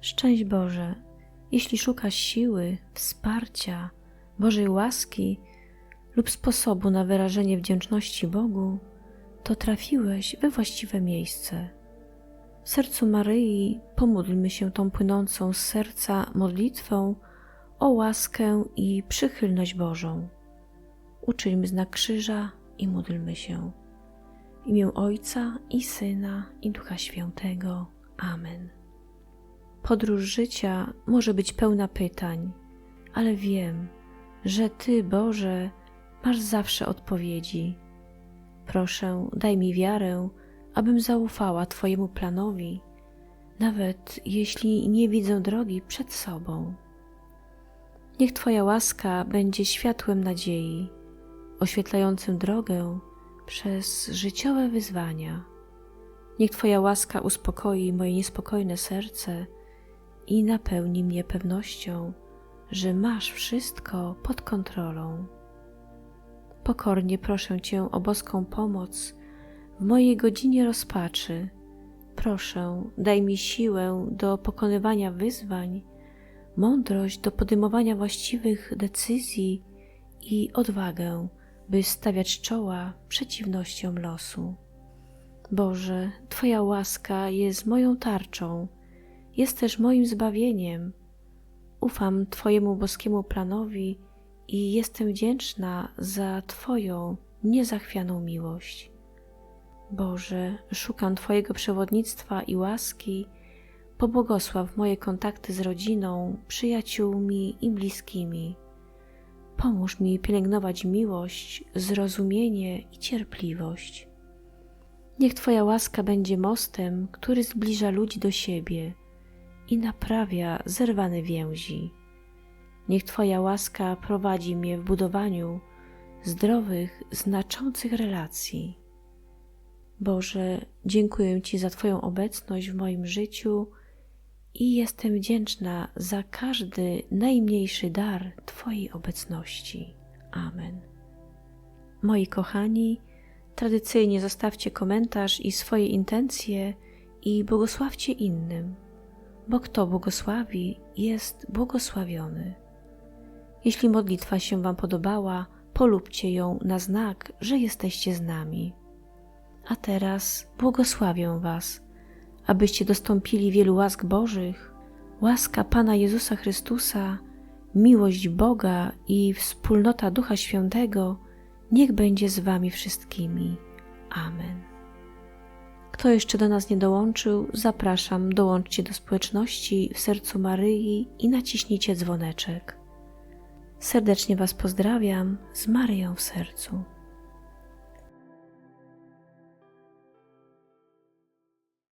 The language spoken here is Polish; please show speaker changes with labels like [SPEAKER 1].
[SPEAKER 1] Szczęść Boże, jeśli szukasz siły, wsparcia, Bożej łaski lub sposobu na wyrażenie wdzięczności Bogu, to trafiłeś we właściwe miejsce. W sercu Maryi pomódlmy się tą płynącą z serca modlitwą o łaskę i przychylność Bożą. Uczyńmy znak krzyża i módlmy się. W imię Ojca i Syna i Ducha Świętego. Amen. Podróż życia może być pełna pytań, ale wiem, że Ty, Boże, masz zawsze odpowiedzi. Proszę, daj mi wiarę, abym zaufała Twojemu planowi, nawet jeśli nie widzę drogi przed sobą. Niech Twoja łaska będzie światłem nadziei, oświetlającym drogę przez życiowe wyzwania. Niech Twoja łaska uspokoi moje niespokojne serce i napełni mnie pewnością, że masz wszystko pod kontrolą. Pokornie proszę Cię o boską pomoc w mojej godzinie rozpaczy. Proszę, daj mi siłę do pokonywania wyzwań, mądrość do podejmowania właściwych decyzji i odwagę, by stawiać czoła przeciwnościom losu. Boże, Twoja łaska jest moją tarczą, jest też moim zbawieniem. Ufam Twojemu boskiemu planowi i jestem wdzięczna za Twoją niezachwianą miłość. Boże, szukam Twojego przewodnictwa i łaski, pobłogosław moje kontakty z rodziną, przyjaciółmi i bliskimi. Pomóż mi pielęgnować miłość, zrozumienie i cierpliwość. Niech Twoja łaska będzie mostem, który zbliża ludzi do siebie i naprawia zerwane więzi. Niech Twoja łaska prowadzi mnie w budowaniu zdrowych, znaczących relacji. Boże, dziękuję Ci za Twoją obecność w moim życiu i jestem wdzięczna za każdy najmniejszy dar Twojej obecności. Amen. Moi kochani, tradycyjnie zostawcie komentarz i swoje intencje i błogosławcie innym, bo kto błogosławi, jest błogosławiony. Jeśli modlitwa się Wam podobała, polubcie ją na znak, że jesteście z nami. A teraz błogosławię Was, abyście dostąpili wielu łask Bożych, łaska Pana Jezusa Chrystusa, miłość Boga i wspólnota Ducha Świętego niech będzie z Wami wszystkimi. Amen. Kto jeszcze do nas nie dołączył, zapraszam, dołączcie do społeczności w sercu Maryi i naciśnijcie dzwoneczek. Serdecznie Was pozdrawiam z Maryją w sercu.